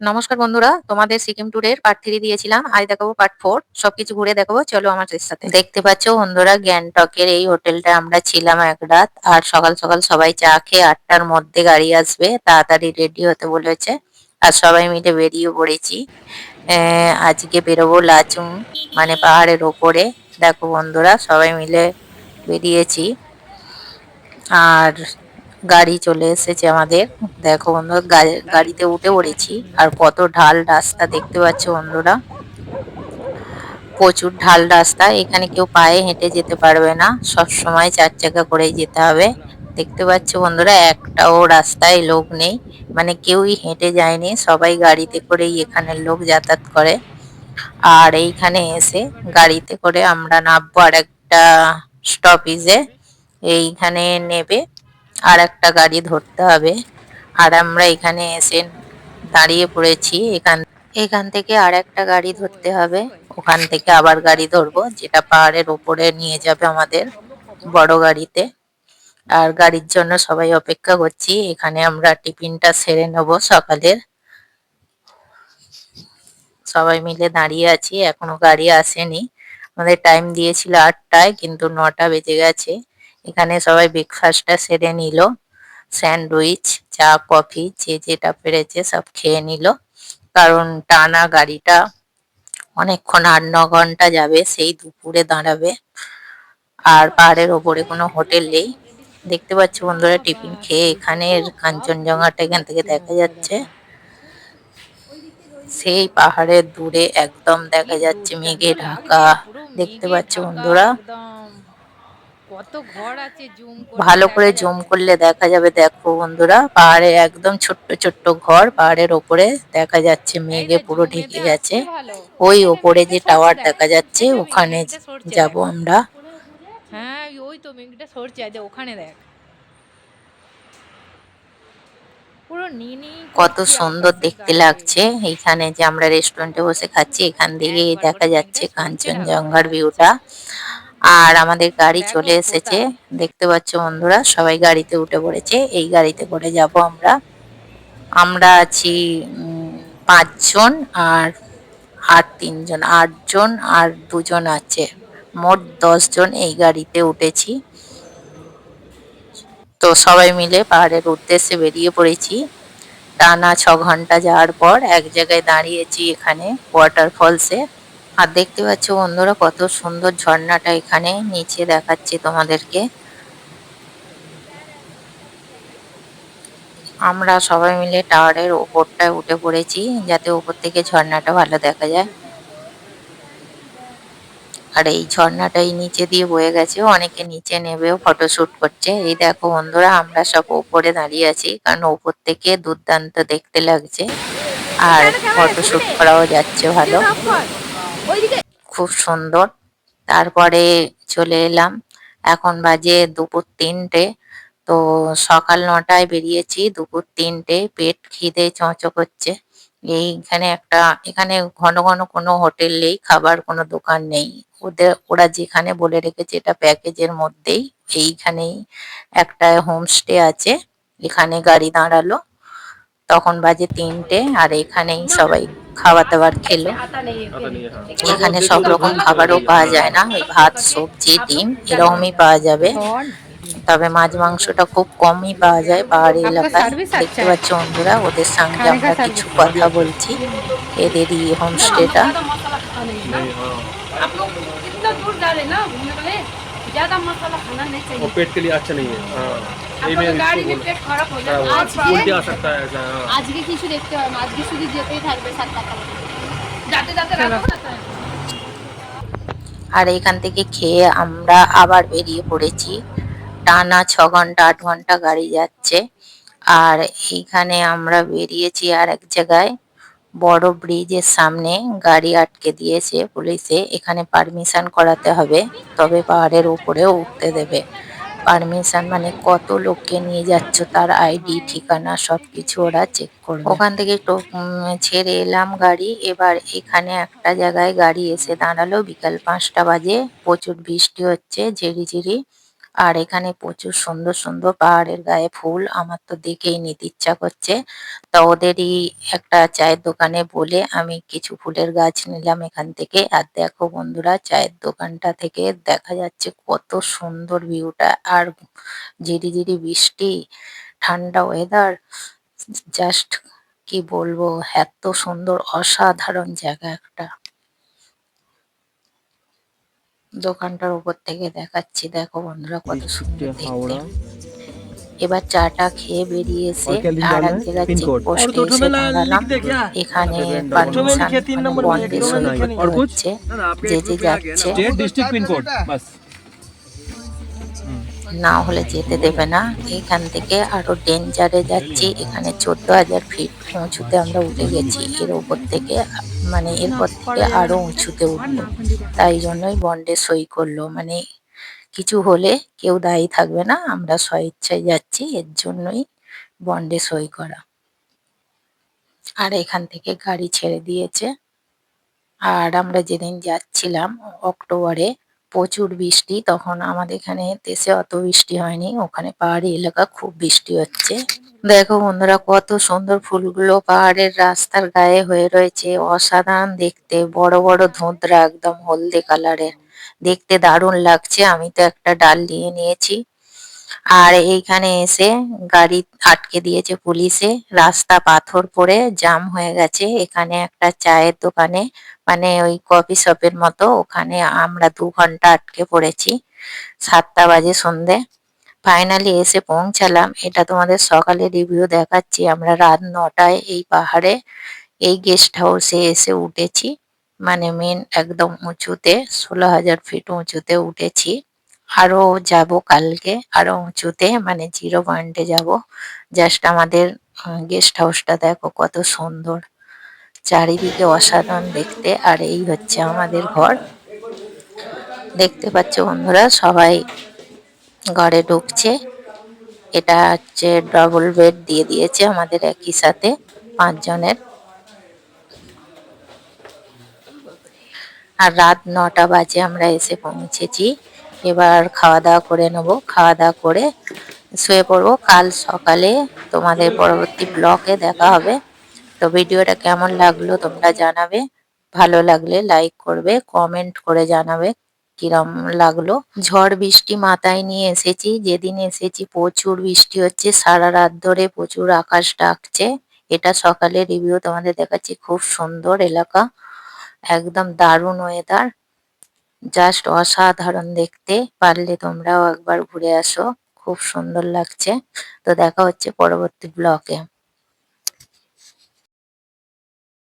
নমস্কার বন্ধুরা, তোমাদের সিকিম ট্যুরের পার্ট থ্রি দিয়েছিলাম। আজ দেখাবো পার্ট ফোর সবকিছু ঘুরে দেখাবো। চলো আমার সাথে। দেখতে পাচ্ছ বন্ধুরা, গ্যাংটকের এই হোটেলটা আমরা ছিলাম এক রাত, আর সকাল সকাল সবাই চা খেয়ে আটটার মধ্যে গাড়ি আসবে, তাড়াতাড়ি রেডি হতে বলেছে। আর সবাই মিলে বেরিয়ে পড়েছি। আজকে বেরোবো লাচুং মানে পাহাড়ের ওপরে। দেখো বন্ধুরা, সবাই মিলে বেরিয়েছি। আর গাড়ি চলে এসেছে আমাদের। দেখো বন্ধুরা গাড়িতে উঠে পড়েছি। আর কত ঢাল রাস্তা দেখতে পাচ্ছ বন্ধুরা। প্রচুর ঢাল রাস্তা, এখানে কেউ পায়ে হেঁটে যেতে পারবে না। সব সময় চার চাকা করেই যেতে হবে। দেখতে পাচ্ছ বন্ধুরা, একটাও রাস্তায় লোক নেই। মানে কেউই হেঁটে যায়নি, সবাই গাড়িতে করেই এখানের লোক যাতায়াত করে। আর এইখানে এসে গাড়িতে করে আমরা নামবো আর একটা স্টপেজে এইখানে নেবে আর একটা গাড়ি ধরতে হবে। আর আমরা এখানে এসে দাঁড়িয়ে পড়েছি। এখান এখান থেকে আর একটা গাড়ি ধরতে হবে। ওখান থেকে আবার গাড়ি ধরবো, যেটা পাহাড়ের উপরে নিয়ে যাবে আমাদের বড় গাড়িতে। আর গাড়ির জন্য সবাই অপেক্ষা করছি। এখানে আমরা টিফিনটা সেরে নেব সকালের। সবাই মিলে দাঁড়িয়ে আছি। এখনও গাড়ি আসেনি। আমাদের টাইম দিয়েছিল আটটায়, কিন্তু নটা বেজে গেছে। এখানে সবাই ব্রেকফাস্টটা সেরে নিল স্যান্ডউইচ চা কফি যে যেটা পেরেছে সব খেয়ে নিল। কারণ টানা গাড়িটা অনেকক্ষণ আট ন ঘণ্টা যাবে, সেই দুপুরে দাঁড়াবে। আর পাহাড়ের ওপরে কোনো হোটেল নেই। দেখতে পাচ্ছি বন্ধুরা, টিফিন খেয়ে এখানের কাঞ্চনজঙ্ঘাটা এখান থেকে দেখা যাচ্ছে। সেই পাহাড়ের দূরে একদম দেখা যাচ্ছে মেঘে ঢাকা। দেখতে পাচ্ছ বন্ধুরা কত ঘর আছে জুম ভালো করে জুম করলে দেখা যাবে দেখো বন্ধুরা পাহাড়ে একদম ছোট্ট ছোট্ট ঘর পাহাড়ের ওপরে দেখা যাচ্ছে মেঘে পুরো ঢেকে গেছে। ওই ওপরে যে টাওয়ার দেখা যাচ্ছে ওখানে যাব আমরা। হ্যাঁ ওই তো মেঘটা সরছে আছে ওখানে দেখ। কত সুন্দর দেখতে লাগছে। এইখানে যে আমরা রেস্টুরেন্টে বসে খাচ্ছি এখান থেকে দেখা যাচ্ছে কাঞ্চনজঙ্ঘার ভিউটা আর আমাদের গাড়ি চলে এসেছে। দেখতে পাচ্ছ বন্ধুরা সবাই গাড়িতে উঠে পড়েছে। এই গাড়িতে করে যাব আমরা। আমরা আছি পাঁচজন আর আর তিনজন আটজন আর দুজন আছে। মোট দশজন এই গাড়িতে উঠেছি। তো সবাই মিলে পাহাড়ের উদ্দেশ্যে বেরিয়ে পড়েছি। টানা ছ ঘণ্টা যাওয়ার পর এক জায়গায় দাঁড়িয়েছি এখানে ওয়াটারফলসে আর দেখতে পাচ্ছ বন্ধুরা কত সুন্দর ঝর্ণাটা এখানে নিচে দেখাচ্ছি তোমাদেরকে। আমরা সবাই মিলে টাওয়ারের ওপরটায় উঠে পড়েছি যাতে ওপর থেকে ঝর্ণাটা ভালো দেখা যায়। আর এই ঝর্ণাটাই নিচে দিয়ে বয়ে গেছে, অনেকে নিচে নেবেও ফটোশুট করছে। এই দেখো বন্ধুরা, আমরা সব উপরে দাঁড়িয়ে আছি, কারণ উপর থেকে দুর্দান্ত দেখতে লাগছে। আর ফটোশুট করাও যাচ্ছে ভালো। খুব সুন্দর। তারপরে চলে এলাম। এখন বাজে দুপুর তিনটে। তো সকাল নটায় বেরিয়েছি, দুপুর তিনটে। পেট খিদে চোঁচো করছে। এইখানে একটা, এখানে ঘন ঘন কোনো হোটেল নেই, খাবার কোনো দোকান নেই। ওদের, ওরা যেখানে বলে রেখেছে এটা প্যাকেজের মধ্যেই। এইখানেই একটা হোমস্টে আছে, এখানে গাড়ি দাঁড়াল। তখন বাজে তিনটে, আর এখানেই সবাই খাবার দাবার খেলো। এখানে সব রকম খাবারও পাওয়া যায় না। ওই ভাত সবজি ডিম এরকমই পাওয়া যাবে। তবে মাছ মাংসটা খুব কমই পাওয়া যায়। পাহাড়ি এলাকায় দেখতে পাচ্ছ বন্ধুরা ওদের সঙ্গে আমরা কিছু কথা বলছি। এদেরই হোমস্টেটা आप लोग इतना दूर जा रहे हैं ना घूमने के लिए ज्यादा मसाला खाना नहीं वो चाहिए पेट के लिए अच्छा नहीं है हाँ यही आपको मैं गाड़ी इसको में बोल- पेट खराब हो खराब जाए हो आज जाता है। उल्टी आ सकता है ऐसा हाँ আজকে কিছু দেখতে হবে না আজকে শুধু যেতেই থাকবে সাত টাকা जाते जाते रात हो जाता है আর এখান থেকে খেয়ে আমরা আবার বেরিয়ে পড়েছি টানা ছ ঘন্টা আট ঘন্টা গাড়ি যাচ্ছে আর এইখানে আমরা বেরিয়েছি আর এক জায়গায় বড় ব্রিজের সামনে গাড়ি আটকে দিয়েছে পুলিশে। এখানে পারমিশন করাতে হবে, তবে পাহাড়ের উপরে উঠতে দেবে। পারমিশন মানে কত লোককে নিয়ে যাচ্ছ, তার আইডি, ঠিকানা, সবকিছু ওরা চেক করবে। ওখান থেকে ছেড়ে এলাম গাড়ি। এবার এখানে একটা জায়গায় গাড়ি এসে দাঁড়াল। বিকাল পাঁচটা বাজে। প্রচুর বৃষ্টি হচ্ছে ঝিরি ঝিরি আর এখানে প্রচুর সুন্দর সুন্দর পাহাড়ের গায়ে ফুল, আমার তো দেখেই নিতে ইচ্ছা করছে। তা ওদেরই একটা চায়ের দোকানে বলে আমি কিছু ফুলের গাছ নিলাম এখান থেকে। আর দেখো বন্ধুরা, চায়ের দোকানটা থেকে দেখা যাচ্ছে কত সুন্দর ভিউটা। আর ঝিরি ঝিরি বৃষ্টি, ঠান্ডা ওয়েদার জাস্ট কি বলব, এত সুন্দর, অসাধারণ জায়গা একটা। দোকানটার উপর থেকে দেখাচ্ছি। দেখো বন্ধুরা কত সুন্দর দেখতে। এবার চাটা খেয়ে বেরিয়ে এসে আর এক জায়গায় চেকপোস্টে এসে দাঁড়ালাম। এখানে পারমিশন বন্ধের সই হচ্ছে। যে যে যাচ্ছে। না হলে যেতে দেবে না। এখান থেকে আরও ডেঞ্জারে যাচ্ছি। এখানে চোদ্দ হাজার ফিট উঁচুতে আমরা উঠে গেছি। এর উপর থেকে মানে এরপর থেকে আরও উঁচুতে উঠবো। তাই জন্যই বন্ডে সই করল। মানে কিছু হলে কেউ দায়ী থাকবে না। আমরা স্বইচ্ছায় যাচ্ছি। এর জন্যই বন্ডে সই করা। আর এখান থেকে গাড়ি ছেড়ে দিয়েছে। আর আমরা যেদিন যাচ্ছিলাম অক্টোবরে প্রচুর বৃষ্টি, তখন আমাদের এখানে দেশে অত বৃষ্টি হয়নি। ওখানে পাহাড়ি এলাকা খুব বৃষ্টি হচ্ছে। দেখো বন্ধুরা, কত সুন্দর ফুলগুলো পাহাড়ের রাস্তার গায়ে হয়ে রয়েছে। অসাধারণ দেখতে, বড় বড় ধোঁদরা, একদম হলদে কালারের দেখতে দারুণ লাগছে। আমি তো একটা ডাল নিয়ে নিয়েছি। আর এইখানে এসে গাড়ি আটকে দিয়েছে পুলিশে। রাস্তা পাথর পড়ে জাম হয়ে গেছে। এখানে একটা চায়ের দোকানে মানে ওই কফি শপের মতো, ওখানে আমরা দু ঘণ্টা আটকে পড়েছি। সাতটা বাজে সন্ধে। ফাইনালি এসে পৌঁছালাম। এটা তোমাদের সকালে রিভিউ দেখাচ্ছি। আমরা রাত নটায় এই পাহাড়ে, এই গেস্ট হাউসে এসে উঠেছি। মানে মেন একদম উঁচুতে, ষোলো হাজার ফিট উঁচুতে উঠেছি। আরও যাব কালকে, আরও উঁচুতে মানে জিরো পয়েন্টে যাব। জাস্ট আমাদের গেস্ট হাউসটা দেখো কত সুন্দর। চারিদিকে অসাধারণ দেখতে, আর এই হচ্ছে আমাদের ঘর। দেখতে পাচ্ছ বন্ধুরা, সবাই ঘরে ঢুকছে। এটা হচ্ছে ডবল বেড দিয়ে দিয়েছে আমাদের একই সাথে পাঁচজনের। আর রাত নটা বাজে আমরা এসে পৌঁছেছি। এবার খাওয়া দাওয়া করে নেব। খাওয়া দাওয়া করে শুয়ে পড়ব। কাল সকালে তোমাদের পরবর্তী ব্লকে দেখা হবে। তো ভিডিওটা কেমন লাগল তোমরা জানাবে। ভালো লাগলে লাইক করবে, কমেন্ট করে জানাবে কিরম লাগল। ঝড় বৃষ্টি মাথায় নিয়ে এসেছি। যেদিন এসেছি প্রচুর বৃষ্টি হচ্ছে, সারা রাত ধরে প্রচুর আকাশ ডাকছে। এটা সকালে রিভিউ তোমাদের দেখাচ্ছি। খুব সুন্দর এলাকা। একদম দারুণ ওয়েদার জাস্ট অসাধারণ দেখতে। পারলে তোমরাও একবার ঘুরে আসো। খুব সুন্দর লাগছে। তো দেখা হচ্ছে পরবর্তী ব্লকে